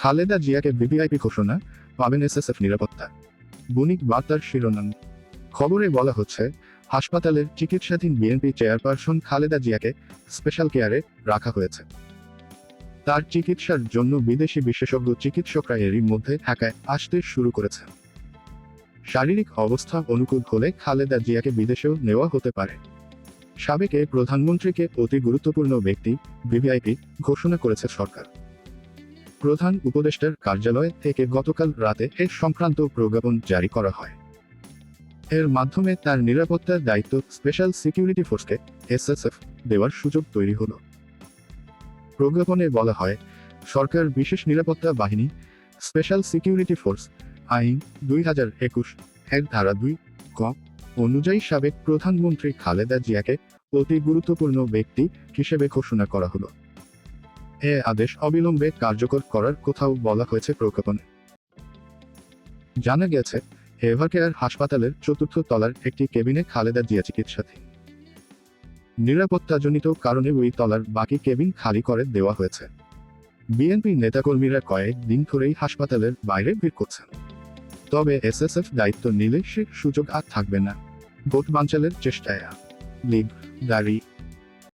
খালেদা জিয়াকে ভিভিআইপি ঘোষণা, পাবেন এসএসএফ নিরাপত্তা। বণিক বার্তার শিরোনাম। খবরে বলা হচ্ছে, হাসপাতালের চিকিৎসাধীন বিএনপি চেয়ারপারসন খালেদা জিয়াকে স্পেশাল কেয়ারে রাখা হয়েছে। তার চিকিৎসার জন্য বিদেশি বিশেষজ্ঞ চিকিৎসকরা এরই মধ্যে ঢাকায় আসতে শুরু করেছে। শারীরিক অবস্থা অনুকূল হলে খালেদা জিয়াকে বিদেশেও নেওয়া হতে পারে। সাবেক প্রধানমন্ত্রীকে অতি গুরুত্বপূর্ণ ব্যক্তি ভিভিআইপি ঘোষণা করেছে সরকার। প্রধান উপদেষ্টার কার্যালয় থেকে গতকাল রাতে এ সংক্রান্ত প্রজ্ঞাপন জারি করা হয়। এর মাধ্যমে তার নিরাপত্তার দায়িত্ব স্পেশাল সিকিউরিটি ফোর্সকে এসএসএফ দেওয়ার সুযোগ তৈরি হলো। প্রজ্ঞাপনে বলা হয়, সরকার বিশেষ নিরাপত্তা বাহিনী, স্পেশাল সিকিউরিটি ফোর্স, আইন দুই হাজার একুশ, এর ধারা দুই, ক, অনুযায়ী সাবেক প্রধানমন্ত্রী খালেদা জিয়াকে অতি গুরুত্বপূর্ণ ব্যক্তি হিসেবে ঘোষণা করা হলো। এ আদেশ অবিলম্বে কার্যকর করার কোথাও বলা হয়েছে প্রজ্ঞাপনে। জানা গেছে এভারকেয়ার হাসপাতালের চতুর্থ তলার একটি কেবিনে খালেদা জিয়া চিকিৎসাধীন। নিরাপত্তাজনিত কারণে ওই তলার বাকি কেবিন খালি করে দেওয়া হয়েছে। বিএনপি নেতাকর্মীরা কয়েক দিন ধরেই হাসপাতালের বাইরে ভিড় করছেন। তবে এসএসএফ দায়িত্ব নিলে সে সুযোগ আর থাকবে না। ভোট বাঞ্চালের চেষ্টায় লীগ, দাঁড়ি।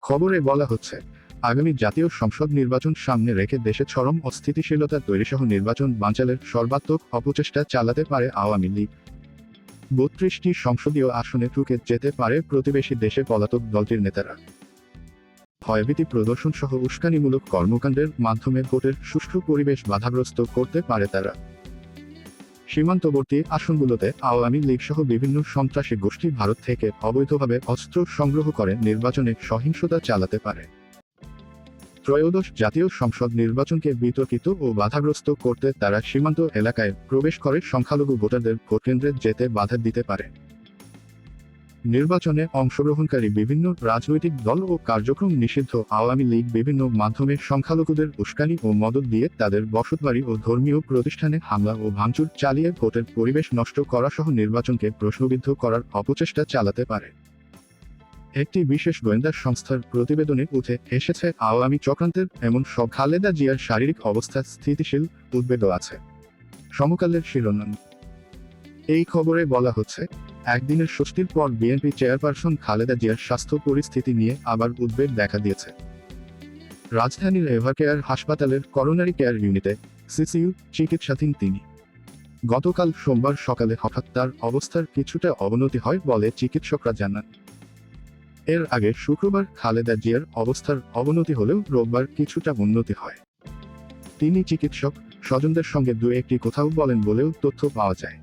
খবরে বলা হচ্ছে আগামী জাতীয় সংসদ নির্বাচন সামনে রেখে দেশে চরম অস্থিতিশীলতা তৈরিসহ নির্বাচন বাঞ্চালের সর্বাত্মক অপচেষ্টা চালাতে পারে আওয়ামী লীগ। বত্রিশটি সংসদীয় আসনে ঠুকে যেতে পারে প্রতিবেশী দেশে পলাতক দলটির নেতারা। ভয়ভীতি প্রদর্শন সহ উস্কানিমূলক কর্মকাণ্ডের মাধ্যমে ভোটের সুষ্ঠু পরিবেশ বাধাগ্রস্ত করতে পারে তারা। সীমান্তবর্তী আসনগুলোতে আওয়ামী লীগ সহ বিভিন্ন সন্ত্রাসী গোষ্ঠী ভারত থেকে অবৈধভাবে অস্ত্র সংগ্রহ করে নির্বাচনে সহিংসতা চালাতে পারে। ত্রয়োদশ জাতীয় সংসদ নির্বাচনকে বিতর্কিত ও বাধাগ্রস্ত করতে তারা সীমান্ত এলাকায় প্রবেশ করে সংখ্যালঘু ভোটারদের ভোটকেন্দ্রে যেতে বাধা দিতে পারে। নির্বাচনে অংশগ্রহণকারী বিভিন্ন রাজনৈতিক দল ও কার্যক্রম নিষিদ্ধ আওয়ামী লীগ বিভিন্ন মাধ্যমে সংখ্যালঘুদের উস্কানি ও মদত দিয়ে তাদের বসতবাড়ি ও ধর্মীয় প্রতিষ্ঠানে হামলা ও ভাঙচুর চালিয়ে ভোটের পরিবেশ নষ্ট করা সহ নির্বাচনকে প্রশ্নবিদ্ধ করার অপচেষ্টা চালাতে পারে। একটি বিশেষ গোয়েন্দা সংস্থার প্রতিবেদনে উঠে এসেছে, আওয়ামী চক্রান্তের এমন সব খালেদা জিয়ার শারীরিক অবস্থা স্থিতিশীল উদ্বেগও আছে। সমকালের শিরোনাম। এই খবরে বলা হচ্ছে, একদিনের স্বস্তির পর বিএনপি চেয়ারপারসন খালেদা জিয়ার স্বাস্থ্য পরিস্থিতি নিয়ে আবার উদ্বেগ দেখা দিয়েছে। রাজধানীর এভারকেয়ার হাসপাতালের করোনারি কেয়ার ইউনিটে সিসিইউ চিকিৎসাধীন তিনি। গতকাল সোমবার সকালে হঠাৎ তার অবস্থার কিছুটা অবনতি হয় বলে চিকিৎসকরা জানান। এর আগে শুক্রবার খালেদা জিয়ার অবস্থার অবনতি হলেও রোববার কিছুটা উন্নতি হয়। তিনি চিকিৎসক, স্বজনদের সঙ্গে দু একটি কোথাও বলেন বলেও তথ্য পাওয়া যায়।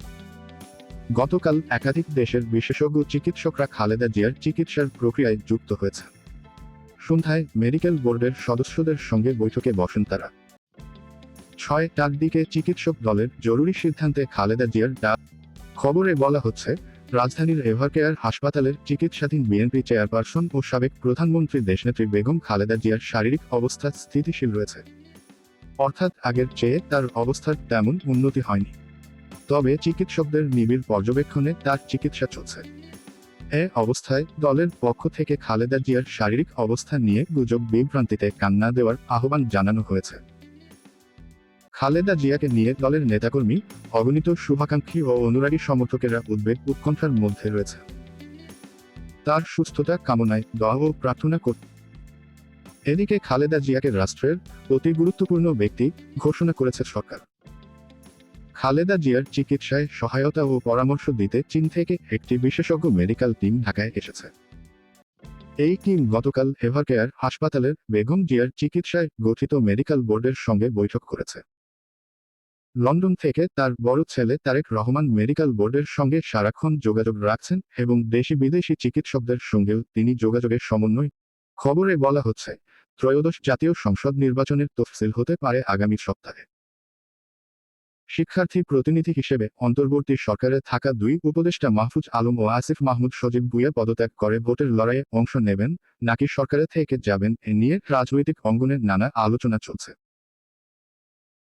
গতকাল একাধিক দেশের বিশেষজ্ঞ চিকিৎসকরা খালেদা জিয়ার চিকিৎসার প্রক্রিয়ায় যুক্ত হয়েছে। সন্ধ্যায় মেডিকেল বোর্ডের সদস্যদের সঙ্গে বৈঠকে বসেন তারা। ছয়টার দিকে চিকিৎসক দলের জরুরি সিদ্ধান্তে খালেদা জিয়ার ডা খবরে বলা হচ্ছে রাজধানীর এভারকেয়ার হাসপাতালের চিকিৎসাধীন বিএনপি চেয়ারপারসন ও সাবেক প্রধানমন্ত্রী দেশনেত্রী বেগম খালেদা জিয়ার শারীরিক অবস্থা স্থিতিশীল রয়েছে। অর্থাৎ আগের চেয়ে তার অবস্থার তেমন উন্নতি হয়নি। তবে চিকিৎসকদের নিবিড় পর্যবেক্ষণে তার চিকিৎসা চলছে। এ অবস্থায় দলের পক্ষ থেকে খালেদা জিয়ার শারীরিক অবস্থা নিয়ে গুজব বিভ্রান্তিতে কান্না দেওয়ার আহ্বান জানানো হয়েছে। খালেদা জিয়াকে নিয়ে দলের নেতাকর্মী, অগণিত শুভাকাঙ্ক্ষী ও অনুরাগী সমর্থকেরা উদ্বেগ উৎকণ্ঠার মধ্যে রয়েছে। তার সুস্থতা কামনায় দোয়া ও প্রার্থনা কর এদিকে খালেদা জিয়াকে রাষ্ট্রের অতি গুরুত্বপূর্ণ ব্যক্তি ঘোষণা করেছে সরকার। খালেদা জিয়ার চিকিৎসায় সহায়তা ও পরামর্শ দিতে চীন থেকে একটি বিশেষজ্ঞ মেডিকেল টিম ঢাকায় এসেছে। এই টিম গতকাল হেভারকেয়ার হাসপাতালের বেগম জিয়ার চিকিৎসায় গঠিত মেডিকেল বোর্ডের সঙ্গে বৈঠক করেছে। লন্ডন থেকে তার বড় ছেলে তারেক রহমান মেডিকেল বোর্ডের সঙ্গে সারাক্ষণ যোগাযোগ রাখছেন এবং দেশি বিদেশি চিকিৎসকদের সঙ্গেও তিনি যোগাযোগের সমন্বয় খবরে বলা হচ্ছে, ত্রয়োদশ জাতীয় সংসদ নির্বাচনের তফসিল হতে পারে আগামী সপ্তাহে। শিক্ষার্থী প্রতিনিধি হিসেবে অন্তর্বর্তী সরকারে থাকা দুই উপদেষ্টা মাহফুজ আলম ও আসিফ মাহমুদ সজীব ভুইয়া পদত্যাগ করে ভোটের লড়াইয়ে অংশ নেবেন, নাকি সরকারে থেকে যাবেন এ নিয়ে রাজনৈতিক অঙ্গনে নানা আলোচনা চলছে।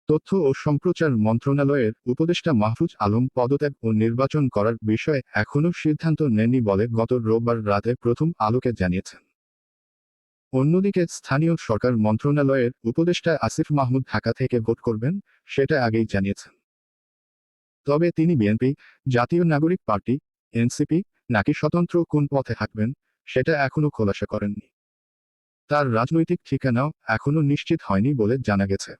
তথ্য ও সম্প্রচার মন্ত্রণালয়ের উপদেষ্টা মাহফুজ আলম পদত্যাগ ও নির্বাচন করার বিষয়ে এখনও সিদ্ধান্ত নেননি বলে গত রোববার রাতে প্রথম আলোকে জানিয়েছেন। অন্যদিকে স্থানীয় সরকার মন্ত্রণালয়ের উপদেষ্টা আসিফ মাহমুদ ঢাকা থেকে ভোট করবেন সেটা আগেই জানিয়েছেন। তবে তিনি বিএনপি, জাতীয় নাগরিক পার্টি, এনসিপি নাকি স্বতন্ত্র কোন পথে হাঁটবেন সেটা এখনও খোলাসা করেননি। তার রাজনৈতিক ঠিকানাও এখনও নিশ্চিত হয়নি বলে জানা গেছে।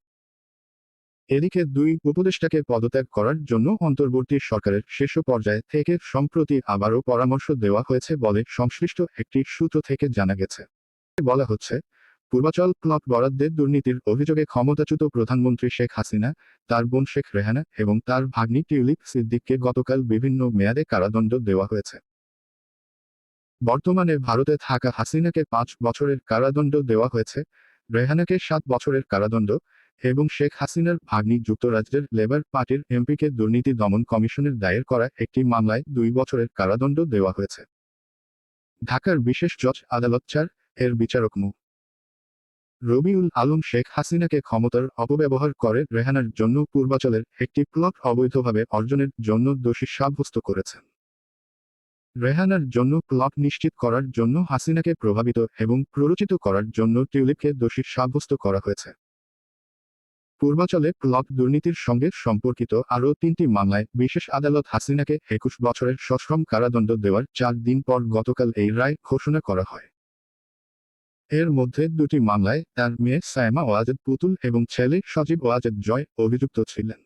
এদিকে দুই উপদেষ্টাকে পদত্যাগ করার জন্য অন্তর্বর্তী সরকারের শীর্ষ পর্যায় থেকে সম্প্রতি আবারও পরামর্শ দেওয়া হয়েছে বলে সংশ্লিষ্ট একটি সূত্র থেকে জানা গেছে। বলা হচ্ছে, পূর্বাচল প্লট বরাদ্দের দুর্নীতির অভিযোগে ক্ষমতাচ্যুত প্রধানমন্ত্রী শেখ হাসিনা, তার বোন শেখ রেহানা এবং তার ভাগ্নি টিউলিপ সিদ্দিককে গতকাল বিভিন্ন মেয়াদে কারাদণ্ড দেওয়া হয়েছে। বর্তমানে ভারতে থাকা হাসিনাকে পাঁচ বছরের কারাদণ্ড দেওয়া হয়েছে, রেহানাকে সাত বছরের কারাদণ্ড এবং শেখ হাসিনার ভাগ্নি যুক্তরাজ্যের লেবার পার্টির এমপিকে দুর্নীতি দমন কমিশনের দায়ের করা একটি মামলায় দুই বছরের কারাদণ্ড দেওয়া হয়েছে। ঢাকার বিশেষ জজ আদালত চার, এর বিচারক মু। রবিউল আলম শেখ হাসিনাকে ক্ষমতার অপব্যবহার করে রেহানার জন্য পূর্বাচলের একটি প্লট অবৈধভাবে অর্জনের জন্য দোষী সাব্যস্ত করেছেন। রেহানার জন্য প্লট নিশ্চিত করার জন্য হাসিনাকে প্রভাবিত এবং প্ররোচিত করার জন্য টিউলিপকে দোষী সাব্যস্ত করা হয়েছে। পূর্বাচলে প্লট দুর্নীতির সঙ্গে সম্পর্কিত আরও তিনটি মামলায় বিশেষ আদালত হাসিনাকে একুশ বছরের সশ্রম কারাদণ্ড দেওয়ার চার দিন পর গতকাল এই রায় ঘোষণা করা হয়। এর মধ্যে দুটি মামলায় তার মেয়ে সায়মা ওয়াজেদ পুতুল এবং ছেলে সজীব ওয়াজেদ জয় অভিযুক্ত ছিলেন।